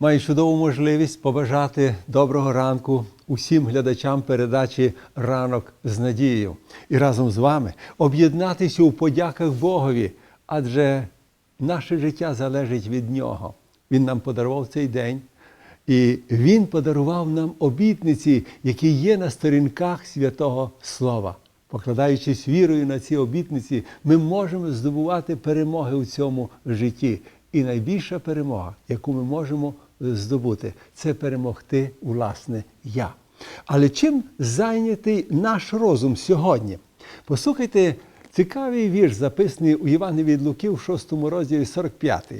Маю чудову можливість побажати доброго ранку усім глядачам передачі Ранок з надією і разом з вами об'єднатися у подяках Богові, адже наше життя залежить від Нього. Він нам подарував цей день, і Він подарував нам обітниці, які є на сторінках святого Слова. Покладаючись вірою на ці обітниці, ми можемо здобувати перемоги у цьому житті. І найбільша перемога, яку ми можемо здобути, це перемогти власне я. Але чим зайнятий наш розум сьогодні? Послухайте цікавий вірш, записаний у Івані від Луки в 6 розділі 45.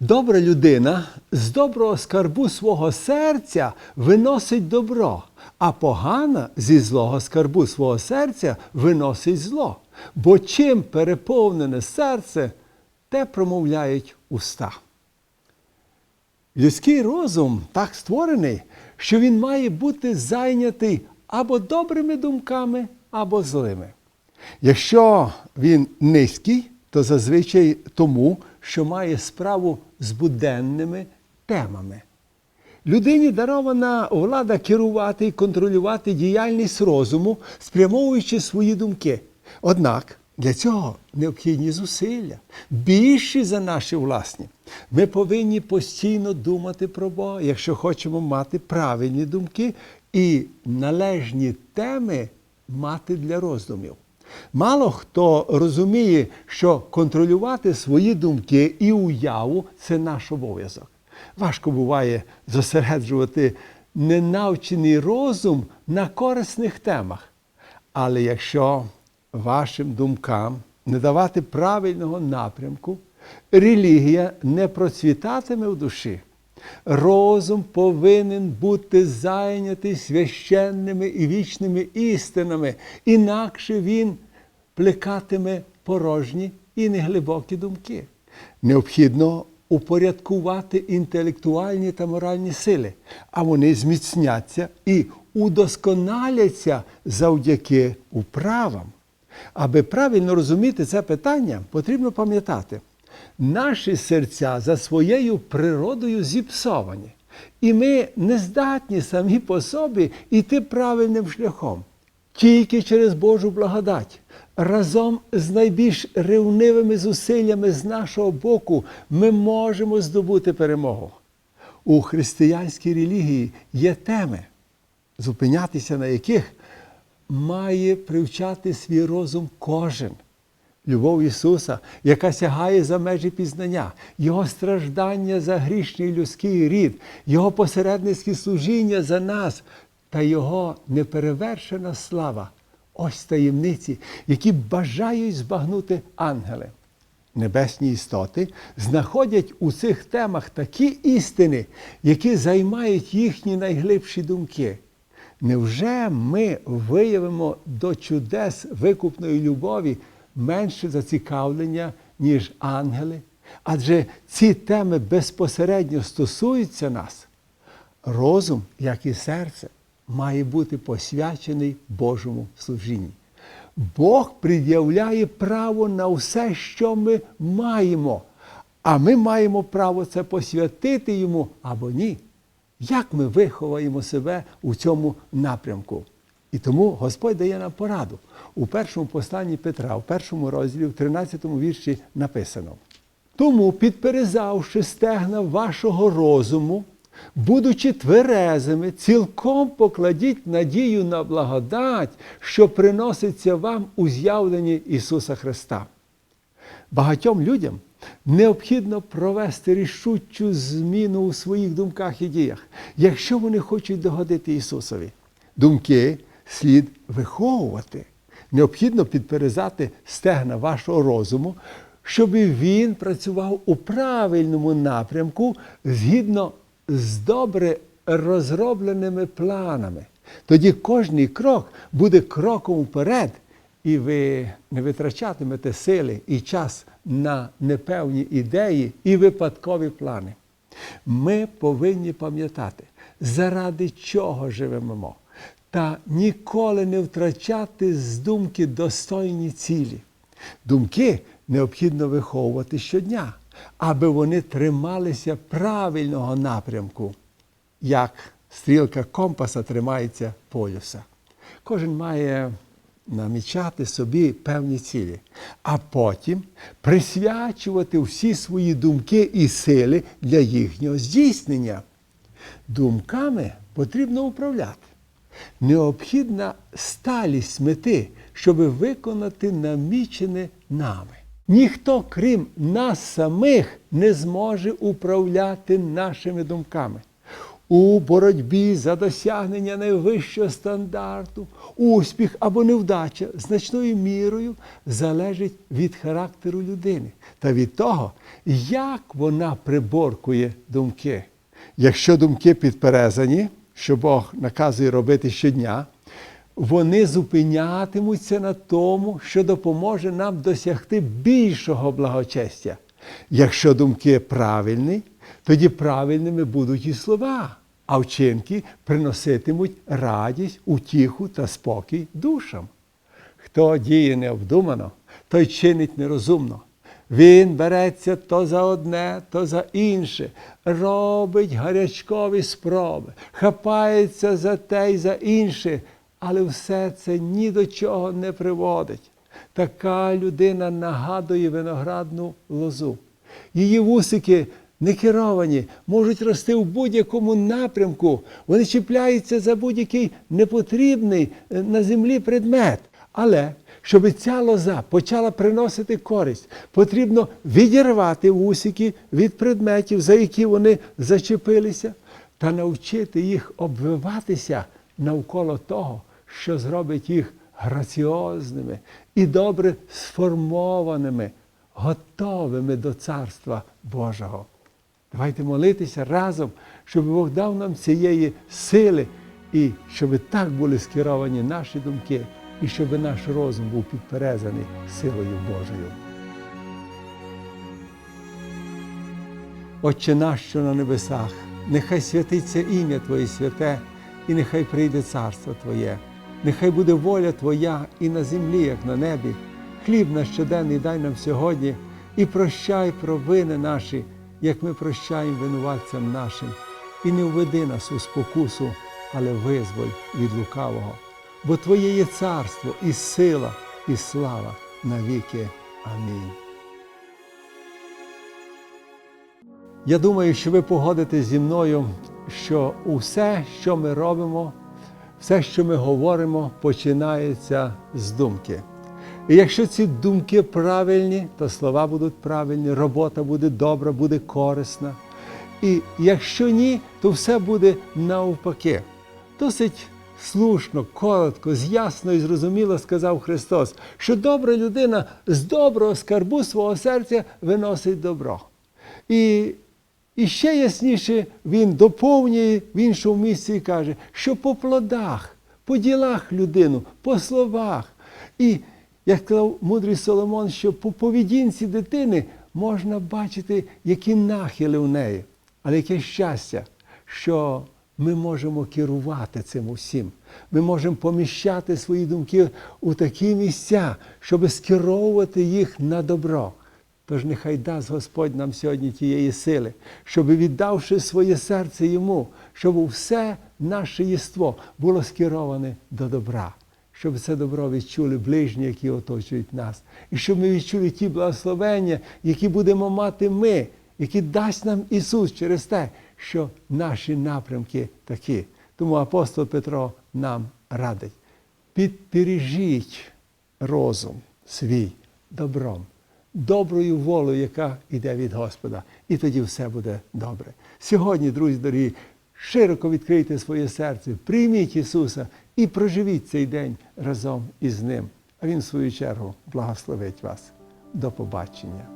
Добра людина з доброго скарбу свого серця виносить добро, а погана зі злого скарбу свого серця виносить зло. Бо чим переповнене серце, те промовляють уста. Людський розум так створений, що він має бути зайнятий або добрими думками, або злими. Якщо він низький, то зазвичай тому, що має справу з буденними темами. Людині дарована влада керувати і контролювати діяльність розуму, спрямовуючи свої думки. Однак для цього необхідні зусилля, більші за наші власні. Ми повинні постійно думати про Бога, якщо хочемо мати правильні думки і належні теми мати для роздумів. Мало хто розуміє, що контролювати свої думки і уяву це наш обов'язок. Важко буває зосереджувати ненавчений розум на корисних темах. Але якщо вашим думкам не давати правильного напрямку, релігія не процвітатиме в душі. Розум повинен бути зайнятий священними і вічними істинами, інакше він плекатиме порожні і неглибокі думки. Необхідно упорядкувати інтелектуальні та моральні сили, а вони зміцняться і удосконаляться завдяки управам. Аби правильно розуміти це питання, потрібно пам'ятати, наші серця за своєю природою зіпсовані, і ми не здатні самі по собі йти правильним шляхом. Тільки через Божу благодать, разом з найбільш ревнивими зусиллями з нашого боку, ми можемо здобути перемогу. У християнській релігії є теми, зупинятися на яких має привчати свій розум кожен. Любов Ісуса, яка сягає за межі пізнання, Його страждання за грішний людський рід, Його посередницьке служіння за нас та Його неперевершена слава. Ось таємниці, які бажають збагнути ангели. Небесні істоти знаходять у цих темах такі істини, які займають їхні найглибші думки. Невже ми виявимо до чудес викупної любові менше зацікавлення, ніж ангели? Адже ці теми безпосередньо стосуються нас. Розум, як і серце, має бути посвячений Божому служінні. Бог пред'являє право на все, що ми маємо, а ми маємо право це посвятити йому або ні. Як ми виховаємо себе у цьому напрямку? І тому Господь дає нам пораду. У першому посланні Петра, у першому розділі, в 13 вірші написано: Тому, підперезавши стегна вашого розуму, будучи тверезими, цілком покладіть надію на благодать, що приноситься вам у з'явленні Ісуса Христа. Багатьом людям необхідно провести рішучу зміну у своїх думках і діях, якщо вони хочуть догодити Ісусові. Думки слід виховувати. Необхідно підперезати стегна вашого розуму, щоб він працював у правильному напрямку згідно з добре розробленими планами. Тоді кожний крок буде кроком вперед, і ви не витрачатимете сили і час на непевні ідеї і випадкові плани. Ми повинні пам'ятати, заради чого живемо, та ніколи не втрачати з думки достойні цілі. Думки необхідно виховувати щодня. аби вони трималися правильного напрямку, як стрілка компаса тримається полюса. Кожен має намічати собі певні цілі, а потім присвячувати всі свої думки і сили для їхнього здійснення. Думками потрібно управляти. Необхідна сталість мети, щоб виконати намічене нами. Ніхто, крім нас самих, не зможе управляти нашими думками. У боротьбі за досягнення найвищого стандарту, успіх або невдача значною мірою залежить від характеру людини та від того, як вона приборкує думки. Якщо думки підперезані, що Бог наказує робити щодня, вони зупинятимуться на тому, що допоможе нам досягти більшого благочестя. Якщо думки правильні, тоді правильними будуть і слова, а вчинки приноситимуть радість, утіху та спокій душам. Хто діє необдумано, той чинить нерозумно. Він береться то за одне, то за інше, робить гарячкові спроби, хапається за те й за інше, але все це ні до чого не приводить. Така людина нагадує виноградну лозу. Її вусики не керовані, можуть рости в будь-якому напрямку. Вони чіпляються за будь-який непотрібний е, на землі предмет. Але щоб ця лоза почала приносити користь, потрібно відірвати вусики від предметів, за які вони зачепилися, та навчити їх обвиватися навколо того, що зробить їх граціозними і добре сформованими, готовими до Царства Божого. Давайте молитися разом, щоб Бог дав нам цієї сили і щоб так були скеровані наші думки, і щоб наш розум був підперезаний силою Божою. Отче наш, що на небесах, нехай святиться ім'я Твоє святе, і нехай прийде царство Твоє, нехай буде воля Твоя і на землі, як на небі. Хліб наш щоденний дай нам сьогодні і прощай провини наші, як ми прощаємо винуватцям нашим, і не введи нас у спокусу, але визволь від лукавого. Бо Твоє є царство, і сила, і слава навіки. Амінь. Я думаю, що ви погодитесь зі мною, що усе, що ми робимо, все, що ми говоримо, починається з думки. І якщо ці думки правильні, то слова будуть правильні, робота буде добра, буде корисна. І якщо ні, то все буде навпаки. Досить слушно, коротко, з'ясно і зрозуміло сказав Христос, що добра людина з доброго скарбу свого серця виносить добро. І і ще ясніше він доповнює в іншому місці і каже, що по плодах, по ділах людину, по словах. І як сказав мудрий Соломон, що по поведінці дитини можна бачити, які нахили в неї. Але яке щастя, що ми можемо керувати цим усім. Ми можемо поміщати свої думки у такі місця, щоб скеровувати їх на добро. Тож нехай дасть Господь нам сьогодні тієї сили, щоб віддавши своє серце йому, щоб все наше єство було скероване до добра, щоб це добро відчули ближні, які оточують нас, і щоб ми відчули ті благословення, які будемо мати ми, які дасть нам Ісус через те, що наші напрямки такі. Тому апостол Петро нам радить. Підпережіть розум свій добром доброю волею, яка йде від Господа. І тоді все буде добре. Сьогодні, друзі дорогі, широко відкрийте своє серце, прийміть Ісуса і проживіть цей день разом із Ним. А Він, в свою чергу, благословить вас. До побачення.